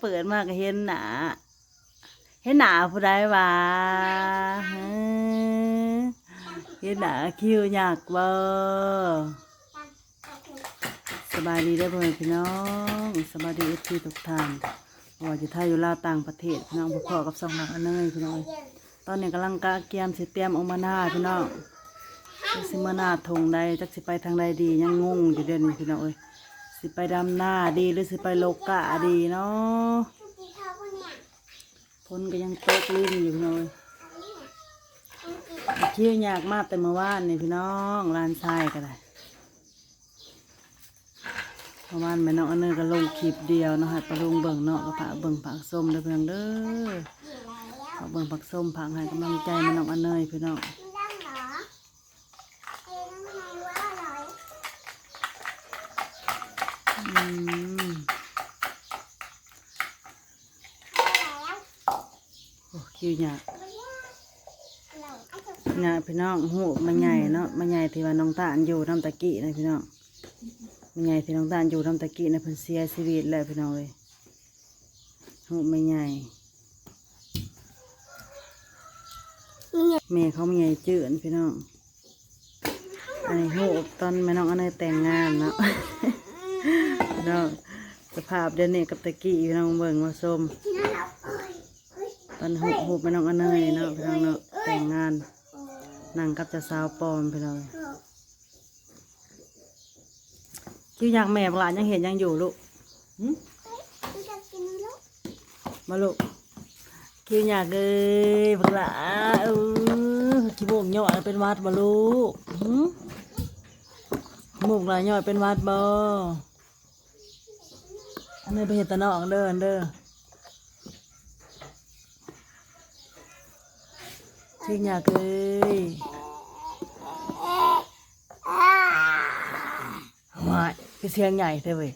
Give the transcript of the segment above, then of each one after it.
เปิดมาก็เห็นหนาเห็นหนาผู้ใดวะเห็นหนาคิวยากบ่สบายดีได้อพ่อแม่พี่น้องสบายดีอฟซีทุกท่านว่าจะไทยอยู่ลาต่างประเทศพี่น้องพ่อๆกับสองหลักอันเนยพี่น้องตอนนี้กำลังกะเกียมสิเตรียมออกมาหน้าพี่น้องสิมาหน้าทงใดจักสิไปทางใดดียังงงอยู่เดี๋ยวนี้พี่น้องเอ้ย สิไปดำหน้าดีหรือสิไปโลกะดีเนาะฝนก็ยังตกลิ้นอยู่พี่อยเที่ยวยากมากแต่เมื่อวานนี่พี่น้องลานทรายก็ได้เมื่อวานแม่น้องอันเนยก็ลงคลิปเดียวเนาะให้ปลาลุงเบิ่งเนาะก็พาเบิ่งผักส้มเด้อเพียงเด้อขอเบิ่งผักส้มผักให้กำลังใจแมันน้องอันเนยพี่น้อง อืมโอ้คิวหยาหยาพี่น้องหูมันใหญ่เนาะมันใหญ่ที่ว่าน้องตาลอยู่น้ำตะกี้นะพี่น้องมันใหญ่ที่น้องตาลอยู่น้ำตะกี้นะเพิ่นเสียชีวิตแล้วพี่น้องเลยหูมันใหญ่แม่เขามีไงจืดพี่น้องอันนี้หกตอนแม่น้องอันนี้แต่งงานเนาะ น้อง สภาพเดี๋ยวนี้กับตะกี้พี่น้องเบิ่งมาส้มตอนหกโหกแม่น้องอันนี้เนาะพี่น้องเนาะแต่งงานนั่งกับจะสาวปอมพี่น้องคิวอยากแม่บหลานยังเห็นยังอยู่ลูกมาลูกคิวอยากเลยพวกหลาเออขี้โมกย่อยเป็นวัดบ่ลูกหมูกหลายย่อยเป็นวัดบ่ อันนี้ไปเห็นตะนองเด้ออันเด้อคิวอยากเลยหวายคือเสียงใหญ่เท่เว้ย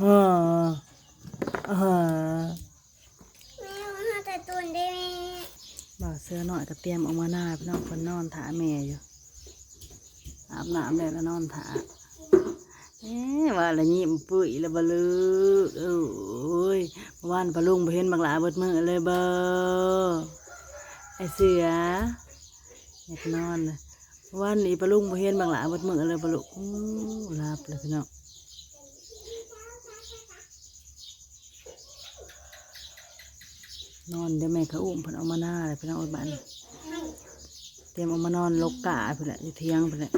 ฮ่าฮ่าบ่าวเสื้อหน่อยก็เตรียมออกมาหน้าพี่น้องคนนอนถาแม่อยู่อาบน้ำแล้วแล้วนอนถา ว่าละยิ้มปุ้ยล้วบ่ลึกเอ้ยวานปลาลุงไปเห็นบักหลาเบิดมือเลยเบอไอเสืออยากนอนเลยวานนี้ปลาลุงไปเห็นบักหลาเบิดมือเลยปลาลุงหลับเลยพี่น้องนอนเดี๋ยวแม่เขาอุ้มพิ่นเอามาหน้าเลยพี่น้องอ้ยบ้านเตรียมเอามานอนลกกาเพิ่นแหละอยู่เที่ยงเพิ่นแหละ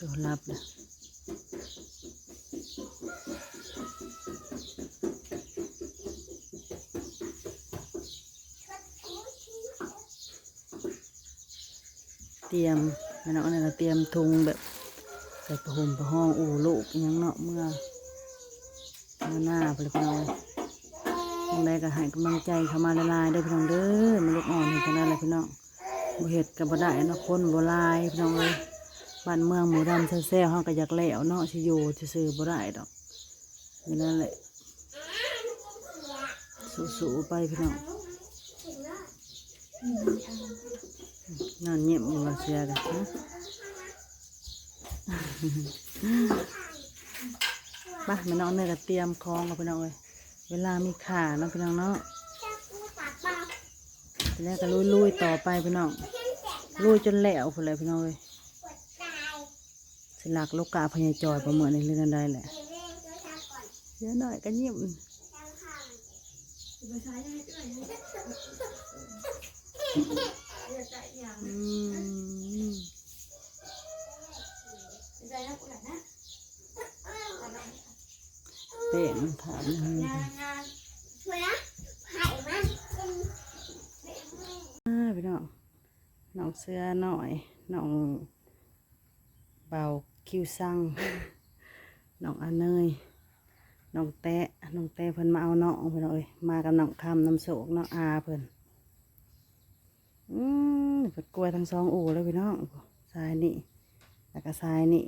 ตัวรับนะเตรียมแม่น้องอันนี้ก็เตรียมทุงแบบใส่ผ้าห่มผ้าห้องอู่ลูกยังเนาะเมื่อเมื่อหน้าเพิ่นเลยพี่น้องยังไงก็ให้กำลังใจเข้ามาละลายได้พี่น้องเด้อมันลูกอ่อนเห็นกันได้เลยพี่น้องบเห็ดกับบ่ได้เนาะคนบ่หลายพี่น้องเอ้ย บ้านเมืองหมู่ดำแซ่ๆเฮาก็อยากแล้วเนาะสิอยู่ซื่อๆบ่ได้ดอกนี่นั่นแหละสู้ๆไปพี่น้องนอนเงียบอยู่ว่าเสียกันนะไปแม่น้องเนี่ยก็เตรียมคลองกับพี่น้องเอ้ยเวลามีขาเนาะพี่น้องเนาะทีแรกก็ลุยๆต่อไปพี่น้องลุยจนแหลวพุ่นเลยพี่น้องเอ้ย สิลักลูกกาพญาจอยประเมินในเรื่องได้แหละเยอะหน่อยก็ยิ้มอืมเตะมันถามนะอ่าพี่น้องน้องเสื้อหน่อยน้อง เบาคิวซังน้องอาเนยน้องแตะน้องแตะเพิ่นมาเอาน้องเพิ่นเอาเอ้ยมากับน้องคำน้ำโศกน้องอาเพิ่นอืมเพิ่นกล้วทั้งสองอู่เลยพี่น้องสายนี่แล้วก็สายนี่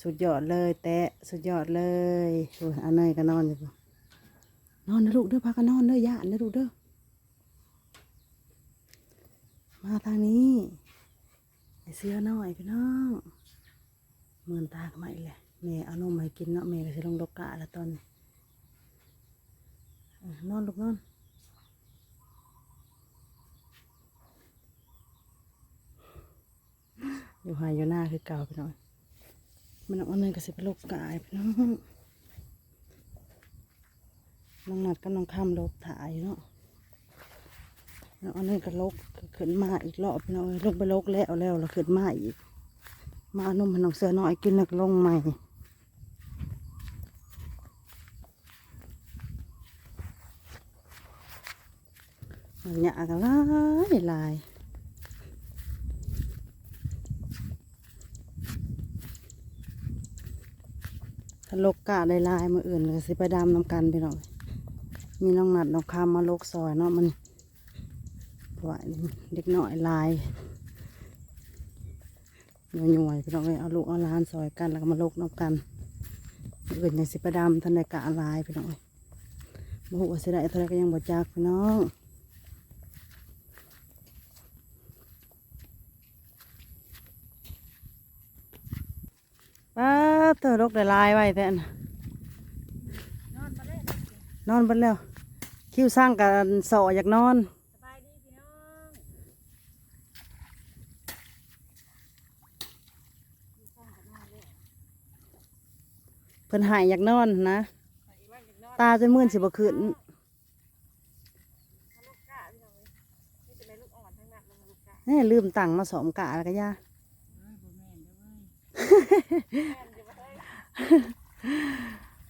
สุดยอดเลยแตะสุดยอดเลยโอ้ยอาเนยก็นอนอยู่นนอนนะลูกเด้อพากันนอนเด้อย่านนะลูกเด้อมาทางนี้ไอเสื้อน้อยพี่น้อง เมือนตากมาอีกแหละแม่เอานมมาให้กินเนาะแม่ก็จะลงดกกะแล้วตอนนี้อะนอนลูกนอนอยู่หายอยู่หน้าคือเก่าพี่น้องมันเอาเนินกระสิบโลกกายพี่น้องน้องนัดกับน้องข้ามลกถ่ายเนาะแล้วเอาเนินกระโลกขึ้นมาอีกรอบพี่น้องเอ้ยลงไปลกแล้วแล้วแล้วขึ้นมาอีก มาเอานมให้น้องเสือน้อยกินนักลงใหม่เอาหยากันลายลายถ้าลกกะได้ลายมืออื่นก็สิไปดำน้ำกันไปหน่อยมีน้องหนัดน้องคำมาลกซอยเนาะมันเพราะว่าเด็กหน้อยลาย หน่วยๆพี่น้องเอ้ยเอาลูกเอาล้านซอยกันแล้วก็มาลกน้ำกันมื้ออื่นยังสิไปดำทันได้กะลายพี่น้องเอ้ยบ่ฮู้ว่าสิได้เท่าไรก็ยังบ่จักพี่น้องป้าเธอลกได้ลายไว้แต่อนนอนมาเลยนอนเบนแล้ว คิวสร้างกันสออยากนอน สบายดีพี่น้องมีข้างกับนอนเลย เพิ่นหายอยากนอนนะไปอีกวันหนึ่งนอนตาจนมื่นสิบ่ขึ้นทะลุกะพี่น้องเอ้ยนี่จะเป็นลูกอ่อนทั้งนั้นลงมาลูกกะแหน่ลืมตังค์มาสอมกะแล้วก็ย่าเอ้ยบ่แม่นเด้อเว้ยแม่นอยู่บ่เอ้ย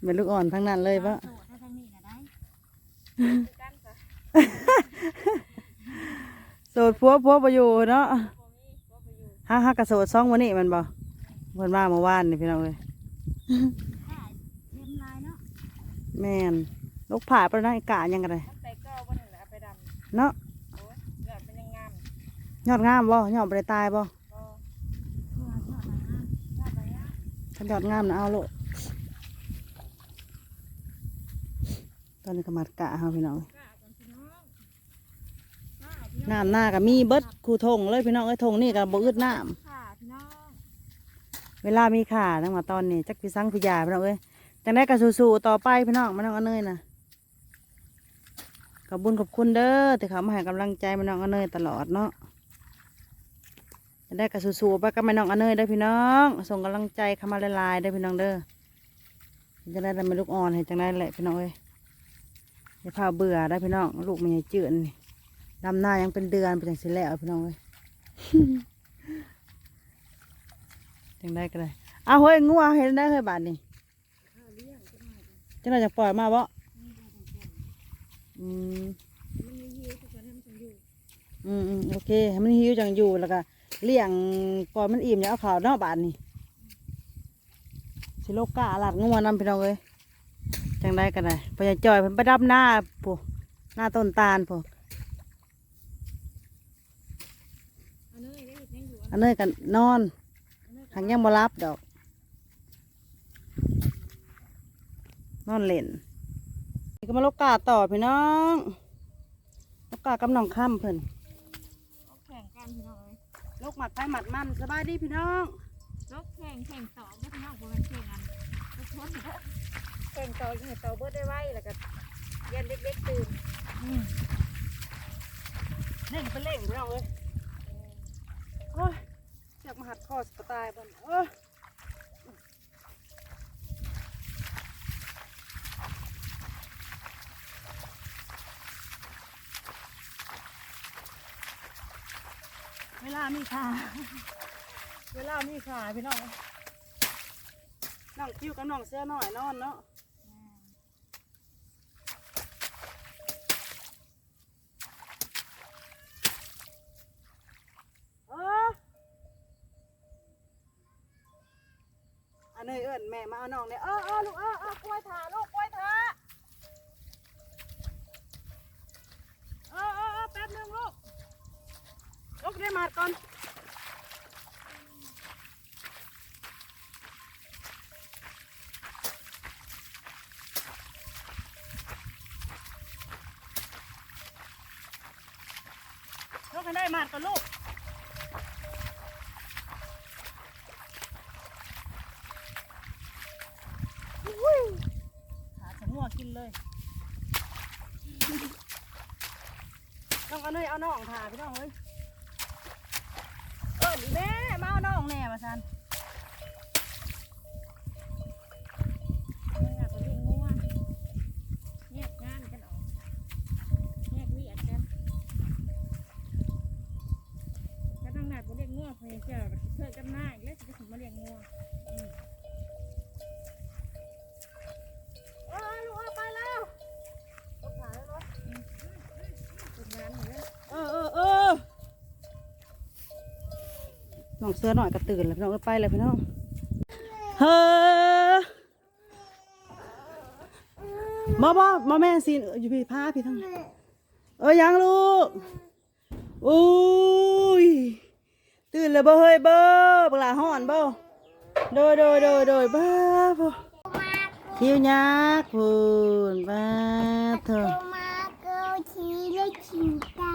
เป็นลูกอ่อนทั้งนั้นเลยปะโสดถ้าทางนี้น่ะได้คือกันซะโสดพัวพัวไปอยู่เนาะบ่มีบ่ไปอยู่ฮักฮักกะโสดซ่องวันนี้แมันบ่เพิ่นมาเมื่อวานนี่พี่น้องเอ้ย ค่ะเต็มลายเนาะ แม่นลูกผ่าไปนั่งกะยังกันเลยมันไปก็บ่นั่นแหละเอาไปดำเนาะโอ้ยเลือดมันยังงามยอดงามบ่ยอดบ่ได้ตายบ่บ่เลือดเลือดอะไรงามเลือดอะไรงามถ้ายอดงามนะเอาโลดตอนนี้ก็มัดกะเฮาพี่น้องกะกันพี่น้องกะพี่น้องน้ำหน้าก็มีเบิดคูทงเลยพี่น้องเอ้ยทงนี่ก็บ่อึดน้ำค่ะพี่น้องเวลามีข่าตั้งมาตอนนี้จักพี่สังพี่ยาพี่น้องเอ้ย จังได้กระสู้ๆต่อไปพี่น้องมาน้องอนเนยนะขอบบุญขอบคุณเด้อที่เขามาให้กำลังใจมาน้องอนเนยตลอดเนาะจะได้กระสู้ๆไปกับแม่น้องอนเนยได้อพี่น้อง ส่งกำลังใจเข้ามาหลายๆได้อพี่น้องเด้อจะได้ทำเป็นลูกอ่อนให้จังได้แหละพี่น้องเอ้ยอย่าพาเบื่อได้อพี่น้อง ลูกมันใหญ่จืดนี่ดำหน้ายังเป็นเดือนไปจังสิแล้วพี่น้องเอ้ยจังได้ก็ได้เอาเฮ้ยงัวเห็นได้เฮ้ยบาทนี่ ข้าวเลี้ยงจะ มาจ้ะจังได้จะปล่อยมาบ่อืมมันมีหิวทุกคนให้มันอยู่อืมอืมโอเคให้มันหิวจังอยู่แล้วก็เลี้ยงก่อนมันอิ่มอย่าเอาข่าวนอกบาทนี่สิโลกกาหลัดงัวนำพี่น้องเอ้ยจังได้ก็ได้พญาจอยเพิ่นไปดับหน้าผู้หน้าต้นตาลผู้อันเห็ดยังอยู่อันนี้กันนอนอันนี้หางยังบ่รับดอก นอนเล่นนี่ก็มาโลกกาต่อพี่น้องโลกกากับน้องค่ำเพิ่นลกแข่งกันพี่น้องเอ้ยโลกหมัดไปหมัดมันสบายดีพี่น้องลกแข่งแข่งต่อไม่พี่น้องบ่แมันแข่งอันทุกคนแข่งต่อยังไงต่อเบิดได้ไวแล้วก็เย็นเด็กๆตื่นอืมเล่นไปเล่นพี่น้องเอ้ยโอ้ยอยากมาหัดคอสปตายบ่นเออ วลามีขาเวลามีขาพี่น้องน้องคิวกับน้องเสื้อหน่อยนอนเนาะเอออันนี้เอิ้นแม่มาเอาน้องเนี่ยเออเออลูกเออเออกล้วยถาลูกกล้วยถา ลูกได้มาก่อนลูกให้ได้มาก่อนลูกอุ้ยหาสมัวกินเลยน้องเอาเลยเอาน้องถ่าพี่น้องเอ้ย อีแม่เมาน้องแน่มาซัน น้องเสื้อหน่อยก็ตื่นแล้วพี่น้องเอ้ยไปเลยพี่น้องเฮ้อบ่บ่บ่แม่สิอยู่พี่พาพี่ทั้งเอ้ยยังลูกอุ้ยตื่นแล้วบ่เฮ้ยเบ้อบลาฮ้อนบ่โดยโดยโดยโดยบ้าบ่คิวยักษ์พูนบ้าเถอะ มาเกาชีและชิงตา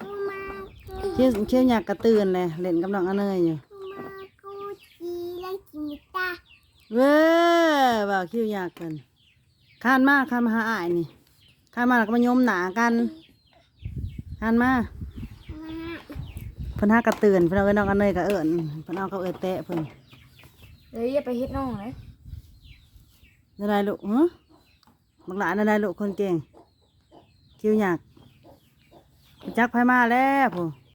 กูมากู เคี้ยวเคี้ยวหยักกระตื่นเลยเล่นกับน้องอเนยอยู่มากูชีและชิงตาเว้ยบ่าวเคี้ยวหยักกันคานมาคานมาหาอ้ายนี่คานมาแล้วก็มาโยมหนากันคานมามาเพิ่นหากระตื่นเพิ่นเอาไว้น้องอเนยก็เอิ้นเพิ่นเอาเขาเอิ้นแตะเพิ่นเอ้ยอย่าไปเฮ็ดน้องเลยได้ไรลูกฮะบักหลานได้ไรลูกคนเก่งเคี้ยวหยักจักไผมาแล้วผู้